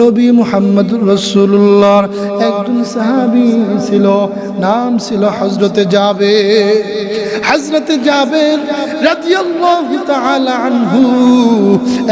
নবী মুহাম্মদুর রসুল্লাহর একজন সাহাবি ছিল, নাম ছিল হজরতে যাবে হজরতে যাবে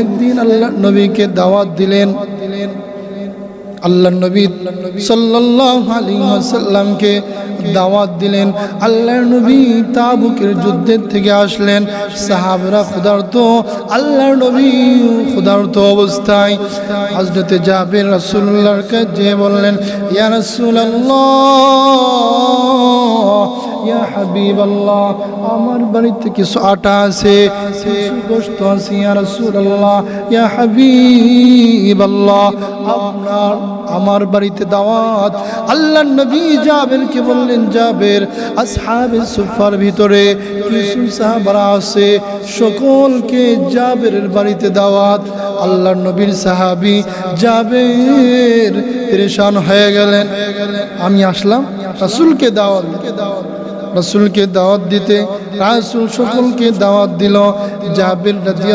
একদিন আল্লাহ নবীকে দাওয়াত দিলেন দিলেন। আল্লাহ নবী সাল্লাহ আলী আসাল্লামকে দাওয়াত দিলেন। আল্লাহ নবী তাবুকের যুদ্ধের থেকে আসলেন। সাহাবরা ক্ষুধার্ত আল্লাহ নবী ক্ষুধার্ত অবস্থায়। হাজরতে যাবে রসুল্লাহকে যে বললেন, ইয়া রাসূলুল্লাহ হাবিবাল্লাহ, আমার বাড়িতে কিছু আটা আছে গোশত আছে, ইয়া ইয়া হাবিবাল্লাহ, আপনার, আমার বাড়িতে দাওয়াত। আল্লাহ নবী জাবেরকে বললেন, জাবের আসহাবে সুফার ভিতরে কিছু সাহাবারা আছে, সকলকে জাবেরের বাড়িতে দাওয়াত। আল্লাহ নবীর সাহাবি জাবের পরেশান হয়ে গেলেন। আমি আসলাম, রাসূলকে দাওয়াত রাসূলকে দাওয়াত দিতে, রাসুল সকলকে দাওয়াত দিল। জাবির রাজি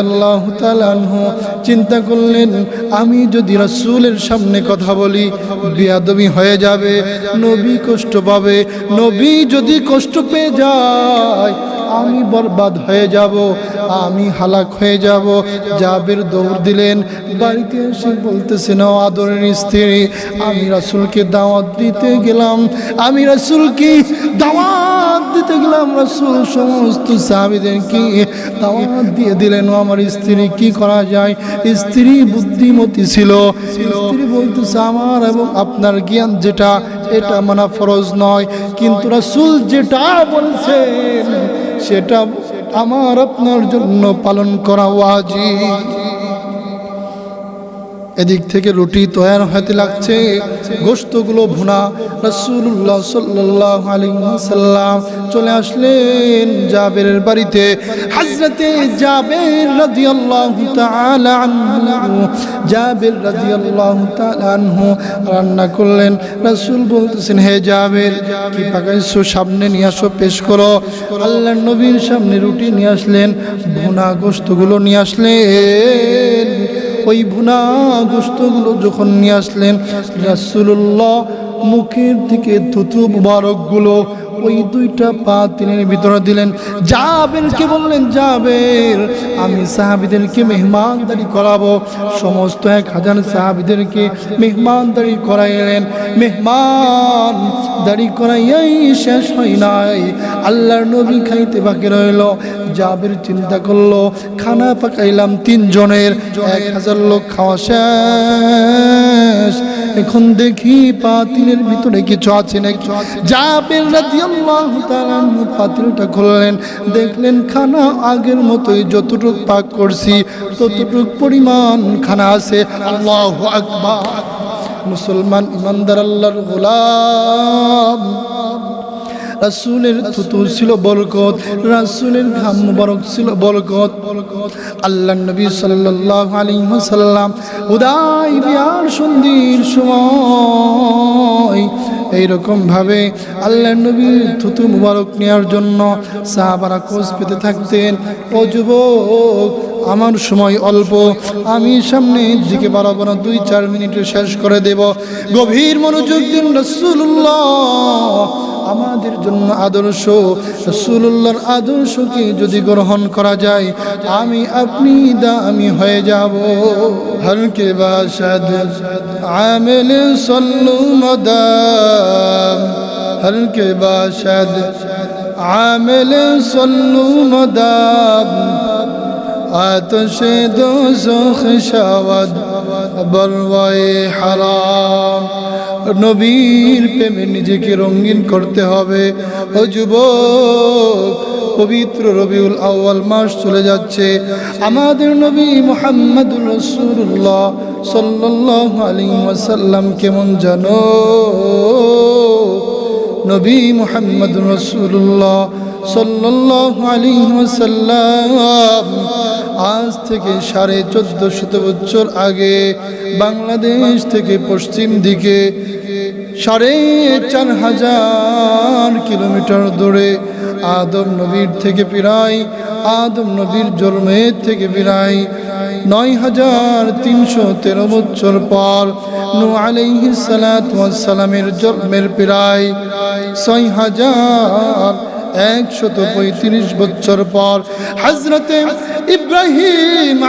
তাআলা আনহু চিন্তা করলেন, আমি যদি রসুলের সামনে কথা বলি, বিয়াদবি হয়ে যাবে, নবী কষ্ট পাবে, নবী যদি কষ্ট পেয়ে যায় আমি বরবাদ হয়ে যাব, আমি হালাক হয়ে যাব। জাবের দৌড় দিলেন, বাড়িতে এসে বলতেছেন "ও আদরের স্ত্রী, আমি রাসুলকে দাওয়াত দিতে গেলাম, আমি রাসুলকে দাওয়াত দিতে গেলাম, রাসুল সমস্ত সাহাবীদেরকে দাওয়াত দিয়ে দিলেন আমার স্ত্রী, কি করা যায়? স্ত্রী বুদ্ধিমতী ছিল, স্ত্রী বলতেছে, আমার এবং আপনার জ্ঞান যেটা, এটা মানা ফরজ নয়, কিন্তু রাসুল যেটা বলছেন সেটা আমার আপনার জন্য পালন করা ওয়াজিব। এদিক থেকে রুটি তৈয়ার হতে লাগছে। গোস্তগুলো ভুনা। রসুল্লাহ সাল্লাল্লাহু আলাইহি ওয়াসাল্লাম চলে আসলেন জাবেরের বাড়িতে। হযরতে জাবের তাআলা আনহু। জাবের রাদিয়াল্লাহু তাআলা আনহু রান্না করলেন। রাসূল বলতেছেন, হে জাবের, কি পাকাইছো? সামনে নিয়ে আসো, পেশ করো। আল্লাহর নবীর সামনে রুটি নিয়ে আসলেন, ভুনা গোস্তগুলো নিয়ে আসলেন। ওই ভুনা গোস্তগুলো যখন নিয়ে আসলেন রাসুল্লাহ মুখের থেকে থুতু মুবারকগুলো ওই দুইটা পা তিনের ভিতরে দিলেন। জাবেরকে বললেন জাবের আমি সাহাবিদেরকে মেহমানদারি করাবো। সমস্ত এক হাজার সাহাবিদেরকে মেহমানদারি করাইলেন। মেহমান দাড়ি করাইয়াই শেষ হয় নাই। আল্লাহর নবী খাইতে বাকি রইল। জাবের চিন্তা করল, খানা পাকাইলাম তিনজনের। এক হাজার লোক খাওয়া শেষ। এখন দেখি পাতিলের ভিতরে কিছু আছে নাকি? জাবের রাদিয়াল্লাহু তাআলা পাতিলটা খুললেন। দেখলেন খানা আগের মতোই যতটুক পাক করছি, ততটুক পরিমাণ খানা আছে। আল্লাহু আকবার। মুসলমান ইমানদার আল্লাহর গোলাম। রাসূলের থুতু ছিল বরকত, রাসূলের ঘাম মুবারক ছিল বরকত। আল্লাহ নবী সাল্লাল্লাহু আলাইহি ওয়াসাল্লাম উদাই বিয়ার সন্ধির সময় এইরকম ভাবে আল্লাহ নবীর থুতু মুবারক নেওয়ার জন্য সাহাবারা কোচ পেতে থাকতেন, ও যুবক, আমার সময় অল্প, আমি সামনের দিকে বাড়াবো না দুই চার মিনিটে শেষ করে দেব। গভীর মনোযোগ দিন রসুল্লাহ আমাদের জন্য আদর্শ রসুল্লাহর আদর্শকে যদি গ্রহণ করা যায় আমি আপনি দামি হয়ে যাব হলকে বাসাদ আমেল সল্লু মদাম হলকে বাসাদ আমেল সল্লু মদাম آتش دوزخ شود বলওয়ায় হারাম নবীর প্রেমে নিজেকে রঙিন করতে হবে। ও যুবক, পবিত্র রবিউল আউয়াল মাস চলে যাচ্ছে। আমাদের নবী মোহাম্মদুর রসুল্লাহ সাল্লাল্লাহু আলাইহি ওয়াসাল্লাম কেমন জানো? নবী মোহাম্মদ রসুল্লাহ সাল্লাল্লাহু আলাইহি ওয়াসাল্লাম আজ থেকে সাড়ে চোদ্দ শত বছর আগে বাংলাদেশ থেকে পশ্চিম দিকে সাড়ে চার হাজার কিলোমিটার দূরে আদম নবীর থেকে প্রায়, আদম নবীর জন্মের থেকে প্রায় নয় হাজার তিনশো তেরো বছর পর নু আলাইহি সালামের জন্মের প্রায় ছয় হাজার একশত পঁয়ত্রিশ বছর পর হজরতে ইব্রাহিম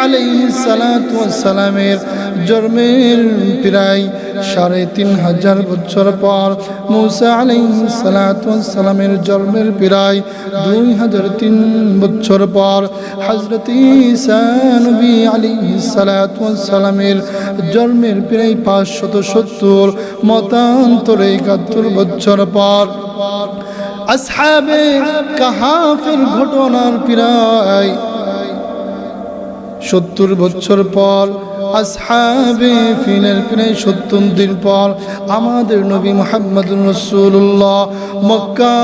সালামের জন্মের প্রায় সাড়ে তিন হাজার বছর পর মুসা সালামের জন্মের প্রায় দুই হাজার তিন বছর পর হজরত নবী আলী সালামের জন্মের প্রায় পাঁচশত সত্তর, মতান্তরে একাত্তর বছর পর আসহাবে কাহাফের ঘটনার প্রায় সত্তর বছর পর আসহাবে সত্তর দিন পর আমাদের নবী মোহাম্মদ রসুল্লাহ মক্কা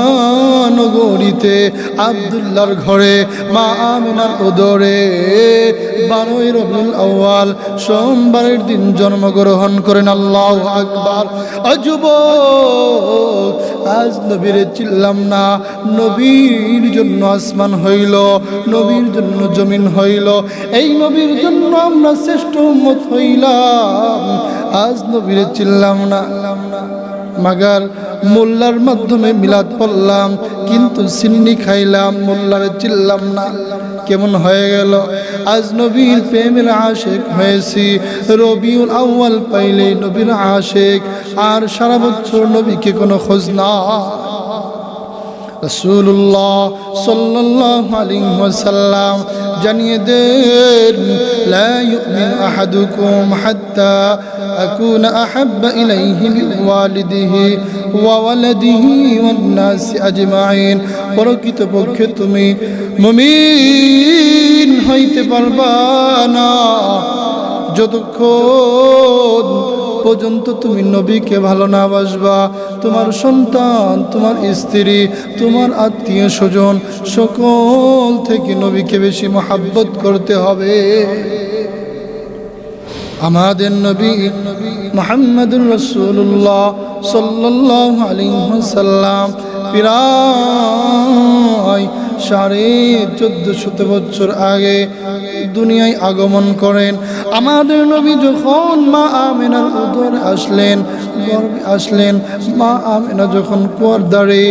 আবদুল্লার ঘরে মা আমিনার ওদরে বারোই রবিউল আউয়াল সোমবারের দিন জন্মগ্রহণ করেন। আল্লাহ আকবার। অযুব আজ নবীর চিল্লাম না। নবীর জন্য আসমান হইল, নবীর জন্য জমিন হইল। এই নবীর জন্য আমরা শ্রেষ্ঠ উম্মত হইলাম। আজ নবীরে চিল্লাম না। মাগার মোল্লার মাধ্যমে মিলাদ পড়লাম, কিন্তু সিন্নি খাইলাম, মোল্লারে চিল্লাম না। কেমন হয়ে গেল? আজ নবীর প্রেমের আশেক হয়েছি। রবিউল আউয়াল পাইলে নবীর আশেক। আর সারা বছর নবীকে কোনো খোঁজ না। রসুল্লাহ সাল্লাল্লাহু আলাইহি ওয়াসাল্লাম জানিয়ে দেন, লা ইউমিন আহাদুকুম হাত্তা আকুনা আহাব্বা ইলাইহি মিন ওয়ালিদিহি ওয়া ওয়ালাদিহি ওয়ান নাস আজমাইন। প্রকৃতপক্ষে তুমি মুমিন হইতে পারবা না। যতক্ষণ পর্যন্ত তুমি নবীকে ভালো না বাসবা। তোমার সন্তান, তোমার স্ত্রী, তোমার আত্মীয় স্বজন, সকল থেকে নবীকে বেশি মহাব্বত করতে হবে। আমাদের নবী মোহাম্মদুর রসুল্লাহ সাল্লাহ আলিহাসাল্লাম প্রায় সাড়ে চোদ্দ শত বছর আগে দুনিয়ায় আগমন করেন। আমাদের নবী যখন মা আমেনার উদর আসলেন আসলেন, মা আমেনা যখন পর্দারে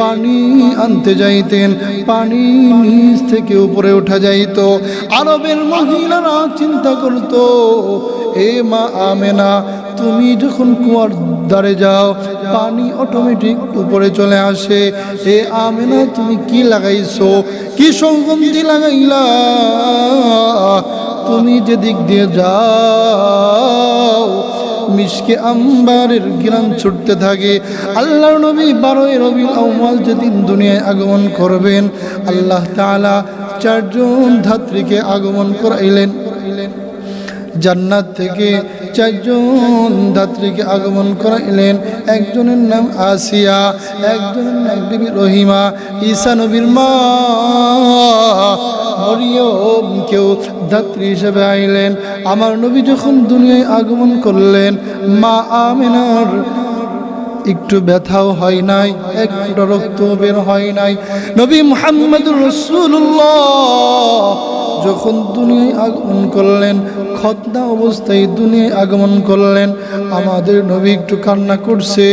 পানি আনতে যাইতেন, পানি নিচ থেকে উপরে উঠা যাইত, আরবের মহিলারা চিন্তা করতো, এ মা আমেনা তুমি যখন কুয়ার দ্বারে যাও, পানি অটোমেটিক উপরে চলে আসে। এ আমেনা, তুমি কি লাগাইছো? কি সুগন্ধি লাগাইলা? তুমি যে দিক দিয়ে যাও, মিশকে আম্বারের গিরান ছুটতে থাকে। আল্লাহ নবী বারোই রবি আউমাল যেদিন দুনিয়ায় আগমন করবেন, আল্লাহ তাআলা চারজন ধাত্রীকে আগমন করাইলেন। জান্নাত থেকে চারজন ধাত্রীকে আগমন করাইলেন। একজনের নাম আসিয়া, একজনের নাম বিবি রহিমা। ঈসা নবীর মা মরিয়ম কেউ ধাত্রী হিসেবে আইলেন। আমার নবী যখন দুনিয়ায় আগমন করলেন, মা আমিনার একটু ব্যথাও হয় নাই, এক রক্ত বের হয় নাই। নবী মুহাম্মদুর রসুল্লাহ যখন দুনিয়ায় আগমন করলেন, খতনা অবস্থায় দুনিয়ায় আগমন করলেন, আমাদের নবী একটু কান্না করছে,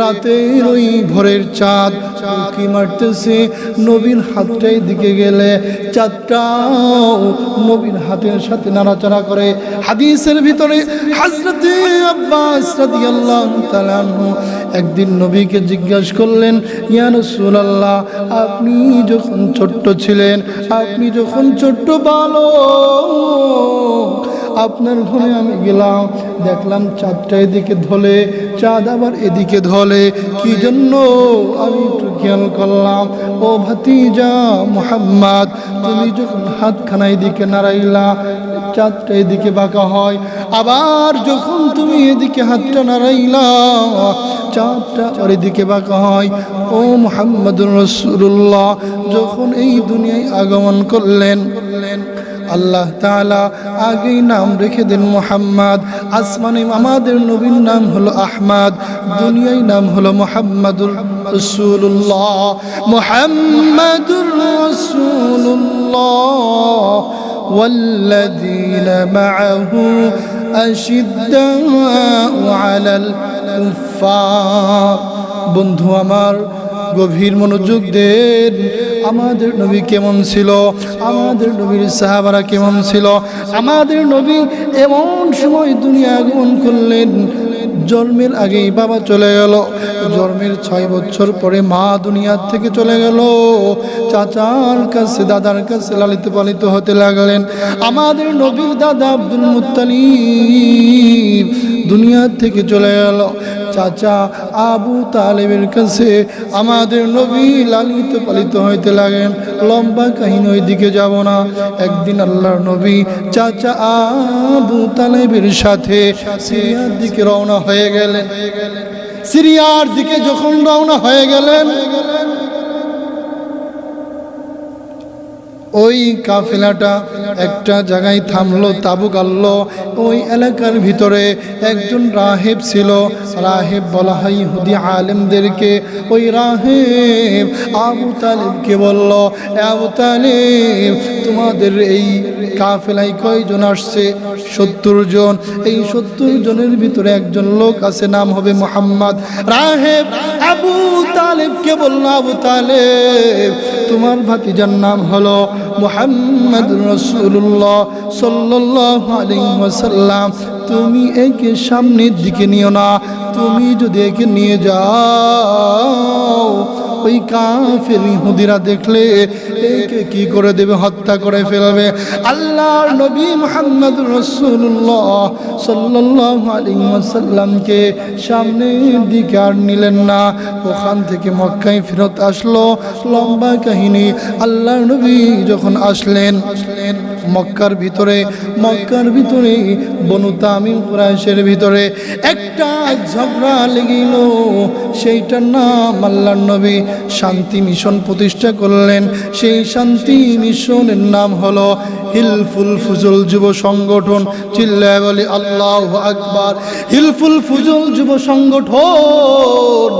রাতের ওই ভোরের চাঁদ, উঁকি মারতেছে, নবীর হাতটাই দিকে গেলে, চাঁদটাও নবীর হাতের সাথে নাড়াচাড়া করে। হাদিসের ভিতরে হাজরতে আব্বাস রাদিয়াল্লাহু একদিন নবীকে জিজ্ঞাসা করলেন, ইয়া রাসূলুল্লাহ, আপনি যখন ছোট্ট ছিলেন, আপনি যখন ছোট্ট বালক আপনার ঘরে আমি গেলাম, দেখলাম চাঁদটা এদিকে ধলে, চাঁদ আবার এদিকে ধলে। কি জন্য? আমি একটু খেয়াল করলাম, ও ভাতিজা মোহাম্মদ, তুমি যখন হাতখানা এদিকে নাড়াইলা, চাঁদটা এদিকে বাঁকা হয়। আবার যখন তুমি এদিকে হাতটা নাড়াইলা, চাঁদটা আর এদিকে বাঁকা হয়। ও মোহাম্মদুর রসুল্লাহ যখন এই দুনিয়ায় আগমন করলেন আল্লাহ তাআলা আগেই নাম রেখে দেন মোহাম্মদ আসমানে আমাদের নবীর নাম হলো আহমদ দুনিয়ায় নাম হলো মোহাম্মদুর রসুল্লাহ মোহাম্মদুর রসুল্লাহ والذين معه أشداء على الكفار বন্ধু আমার গভীর মনোযোগ দেন। আমাদের নবী কেমন ছিল? আমাদের নবীর সাহাবারা কেমন ছিল? আমাদের নবী এমন সময় দুনিয়া আগমন করলেন। জন্মের আগেই বাবা চলে গেল। জন্মের ছয় বছর পরে মা দুনিয়ার থেকে চলে গেল। চাচার কাছে, দাদার কাছে লালিত পালিত হতে লাগলেন। আমাদের নবীর দাদা আব্দুল মুত্তালিব দুনিয়ার থেকে চলে গেল। চাচা আবু তালেবের কাছে আমাদের নবী লালিত পালিত হইতে লাগেন। লম্বা কাহিনী ওই দিকে যাব না। একদিন আল্লাহর নবী চাচা আবু তালেবের সাথে সিরিয়ার দিকে রওনা হয়ে গেলেন। সিরিয়ার দিকে যখন রওনা হয়ে গেলেন ওই কাফেলাটা একটা জায়গায় থামলো তাবু গাললো ওই এলাকার ভিতরে একজন রাহেব ছিল। রাহেব বলা হয় ইহুদি আলেমদেরকে। ওই রাহেব আবু তালেবকে বলল "এ আবু তালেব, তোমাদের এই কাফেলায় কয়জন আসছে? সত্তর জন। এই সত্তর জনের ভিতরে একজন লোক আছে, নাম হবে মোহাম্মদ। রাহেব আবু তালেবকে বলল, আবু তালেব, তোমার ভাতিজার নাম হলো মোহাম্মদ রসুল্লাহ সাল্লাহ আলিমাসাল্লাম তুমি একে সামনের দিকে নিও না, তুমি যদি একে নিয়ে যাও ওই কাফের ইহুদিরা দেখলে, একে কি করে দেবে? হত্যা করে ফেলবে। আল্লাহর নবী মোহাম্মদ রসুল্লাহ সাল্লাহ আলিমাসাল্লামকে সামনের দিকে আর নিলেন না। ওখান থেকে মক্কায় ফেরত আসলো। লম্বা কাহিনী। আল্লাহর নবী যখন আসলেন আসলেন মক্কার ভিতরে মক্কার ভিতরে, বনু তামিম কুরাইশের ভিতরে একটা ঝগড়া লেগেল সেইটার নাম আল্লাহর নবী শান্তি মিশন প্রতিষ্ঠা করলেন। সেই শান্তি মিশনের নাম হলো হিলফুল ফুজুল যুব সংগঠন। চিল্লায় বলি, আল্লাহ আকবার। হিলফুল ফুজুল যুব সংগঠন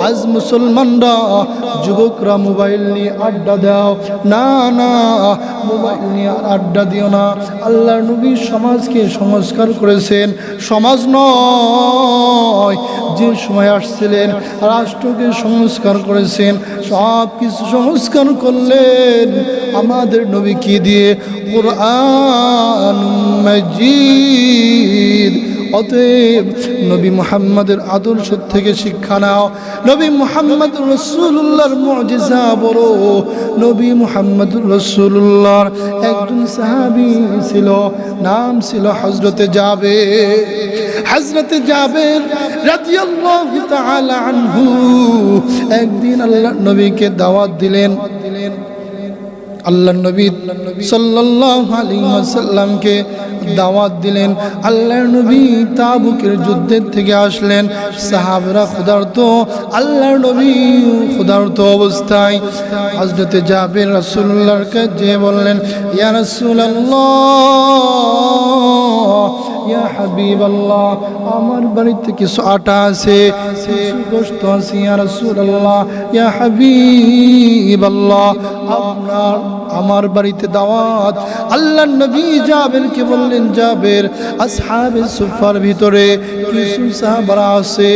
আজ মুসলমানরা যুবকরা মোবাইল নিয়ে আড্ডা দাও। না না, মোবাইল নিয়ে আড্ডা দিও না। আল্লাহ নবী সমাজকে সংস্কার করেছেন। সমাজ নয়, যে সময় আসছিলেন, রাষ্ট্রকে সংস্কার করেছেন। সব কিছু সংস্কার করলেন। আমাদের নবী কি দিয়ে? কোরআন মজিদ। অতএব নবী মুহাম্মাদের আদর্শ থেকে শিক্ষা নাও। নবী মুহাম্মদ রসুল্লাহর মজিজা বড় নবী মুহাম্মদ রসুল্লাহর একজন সাহাবি ছিল, নাম ছিল হজরতে যাবে হজরতে যাবে একদিন আল্লাহ নবীকে দাওয়াত দিলেন দিলেন। আল্লাহ নবী ওয়াসাল্লামকে দাওয়াত দিলেন। আল্লাহ নবী তাবুকের যুদ্ধের থেকে আসলেন। সাহাবরা ক্ষুধার্ত, আল্লাহ নবী ক্ষুধার্ত অবস্থায়। হজরতে জাবের রাসূলুল্লাহর যে বললেন, ইয়া রাসূলুল্লাহ ইয়া হাবিব আল্লাহ আমার বাড়িতে কিছু আটা আছে গোস্ত আছে, ইয়া রাসূলুল্লাহ, ইয়া হাবিব আল্লাহ আপনার আমার বাড়িতে দাওয়াত। আল্লাহ নবী জাবেরকে বললেন, জাবের, আসহাবে সুফার ভিতরে কিছু সাহাবারা আছে,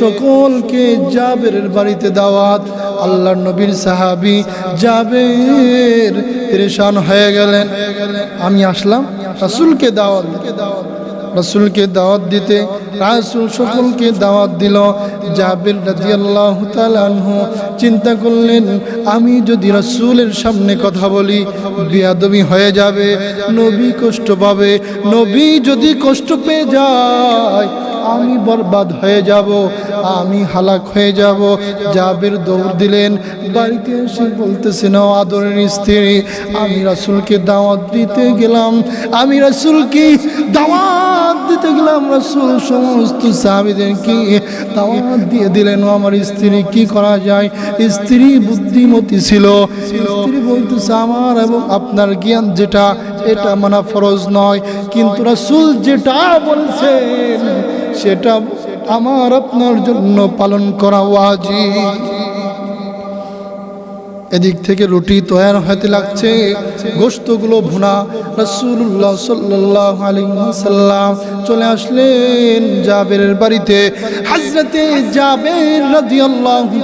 সকলকে জাবেরের বাড়িতে দাওয়াত। আল্লাহ নবীর সাহাবি জাবের পরেশান হয়ে গেলেন। আমি আসলাম, রাসূলকে দাওয়াত দাওয়াত রসুলকে দাওয়াত দিতে, রাসুল সকলকে দাওয়াত দিল। জাবির রাজি আল্লাহ আনহু চিন্তা করলেন, আমি যদি রসুলের সামনে কথা বলি বিয়াদমি হয়ে যাবে, নবী কষ্ট পাবে। নবী যদি কষ্ট পেয়ে যায় আমি বরবাদ হয়ে যাব, আমি হালাক হয়ে যাব। জাবের দৌড় দিলেন, বাড়িতে এসে বলতেছেন "ও আদরের স্ত্রী, আমি রাসুলকে দাওয়াত দিতে গেলাম, আমি রাসুলকে দাওয়াত দিতে গেলাম। রাসুল সমস্ত সাহাবিদেরকে দাওয়াত দিয়ে দিলেন আমার স্ত্রী, কি করা যায়? স্ত্রী বুদ্ধিমতী ছিল। স্ত্রী বলতেছে, আমার এবং আপনার জ্ঞান যেটা, এটা মানা ফরজ নয়। কিন্তু রাসুল যেটা বলছেন সেটা আমার আপনার জন্য পালন করা ওয়াজিব। এদিক থেকে রুটি তৈরি হতে লাগছে। গোস্তগুলো ভুনা। রসুল্লাহ সাল্লাল্লাহু আলাইহি ওয়াসাল্লাম চলে আসলেন জাবেরের বাড়িতে। হযরতে জাবের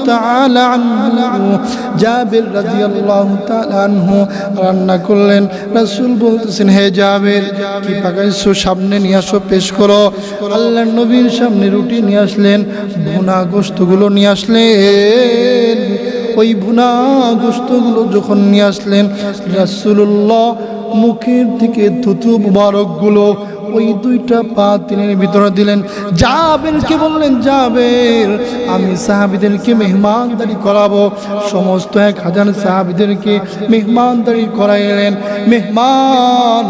তাআলা আনহু, জাবের রাদিয়াল্লাহু তাআলা আনহু রান্না করলেন। রাসূল বলতেছেন, হে জাবের, কি পাকাইছো? সামনে নিয়ে আসো, পেশ করো। আল্লাহর নবীর সামনে রুটি নিয়ে আসলেন, ভুনা গোস্তগুলো নিয়ে আসলেন। ওই ভুনা গোস্তগুলো যখন নিয়ে আসলেন রাসুল্লাহ মুখের থেকে থুতু মুবারকগুলো ওই দুইটা পা তিনের ভিতরে দিলেন। জাবেরকে বললেন জাবের আমি সাহাবিদেরকে মেহমানদারি করাবো। সমস্ত এক হাজার সাহাবিদেরকে মেহমানদারি করাইলেন। মেহমান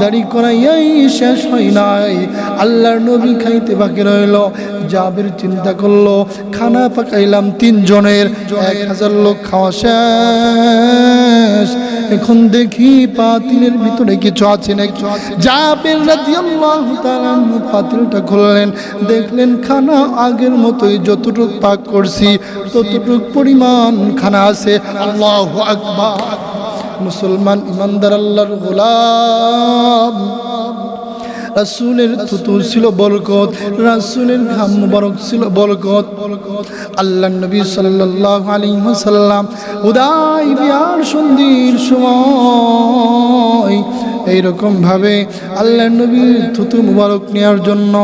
দাড়ি করাইয়াই শেষ হয় নাই। আল্লাহর নবী খাইতে বাকি রইল। জাবের চিন্তা করল, খানা পাকাইলাম তিনজনের, এক হাজার লোক খাওয়া শেষ। এখন দেখি পাতিলের ভিতরে কিছু আছে নাকি? জাবের রাদিয়াল্লাহু তাআলা পাতিলটা খুললেন, দেখলেন খানা আগের মতোই যতটুক পাক করছি, ততটুক পরিমাণ খানা আছে। আল্লাহু আকবার। মুসলমান ইমানদার, আল্লাহর গোলাম। রাসূলের থুতু ছিল বরকত, রাসূলের ঘাম মুবারক ছিল বরকত। আল্লাহ নবী সাল্লাল্লাহু আলাইহি ওয়াসাল্লাম উদাই বিয়ার সন্ধির সময় এইরকম ভাবে আল্লাহ নবীর থুতু মুবারক নেওয়ার জন্য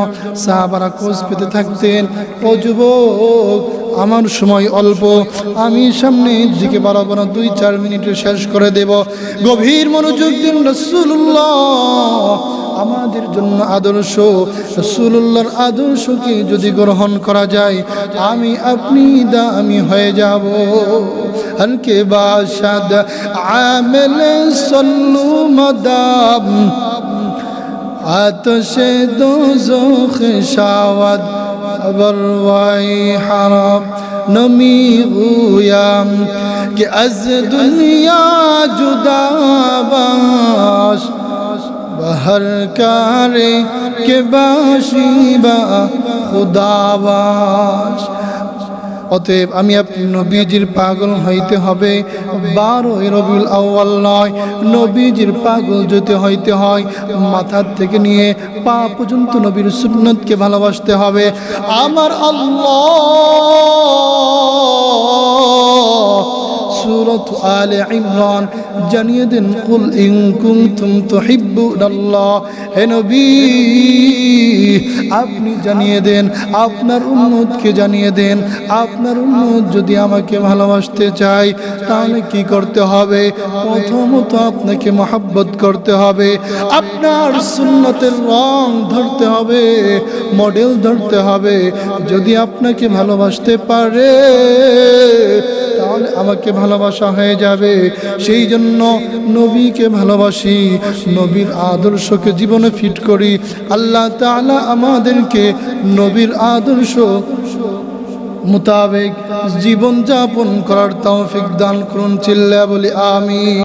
সাহাবারা কোচ পেতে থাকতেন, ও যুবক, আমার সময় অল্প, আমি সামনে দিকে বাড়াবো না দুই চার মিনিটে শেষ করে দেব। গভীর মনোযোগ দিন রসুল্লাহ আমাদের জন্য আদর্শ রসুল্লাহর আদর্শকে যদি গ্রহণ করা যায়, আমি আপনি দামি হয়ে যাব। হালকে বাসাদ আমেলে সল্লু মদাম, আতশে দোজখ শাওয়াদ, আবরওয়াই হারাম, নমি গুয়াম, কে আজ দুনিয়া জুদা বাস هر کاری که باشی با خدا باش অতএব আমি আপনি নবীজির পাগল হইতে হবে বারো রবিউল আউ্য়াল নয় নবীজির পাগল যদি হইতে হয় মাথার থেকে নিয়ে পা পর্যন্ত নবীর সুন্নতকে ভালোবাসতে হবে আমার আল্লাহ সুরত আলে ইমরান জানিয়ে দেন, কুল ইন কুনতুম তুহিব্বুনাল্লাহ হে নবী, আপনি জানিয়ে দেন, আপনার উম্মতকে জানিয়ে দেন, আপনার উম্মত যদি আমাকে ভালোবাসতে চায়, তাহলে কি করতে হবে? প্রথমত আপনাকে মহাব্বত করতে হবে, আপনার সুন্নতের রং ধরতে হবে, মডেল ধরতে হবে। যদি আপনাকে ভালোবাসতে পারে তাহলে আমাকে ভালোবাসা হয়ে যাবে। সেই জন্য নবীকে ভালোবাসি, নবীর আদর্শকে জীবনে ফিট করি। আল্লাহ তালা আমাদেরকে নবীর আদর্শ মোতাবেক জীবন যাপন করার তৌফিক দান করুন চিল্লা বলি আমি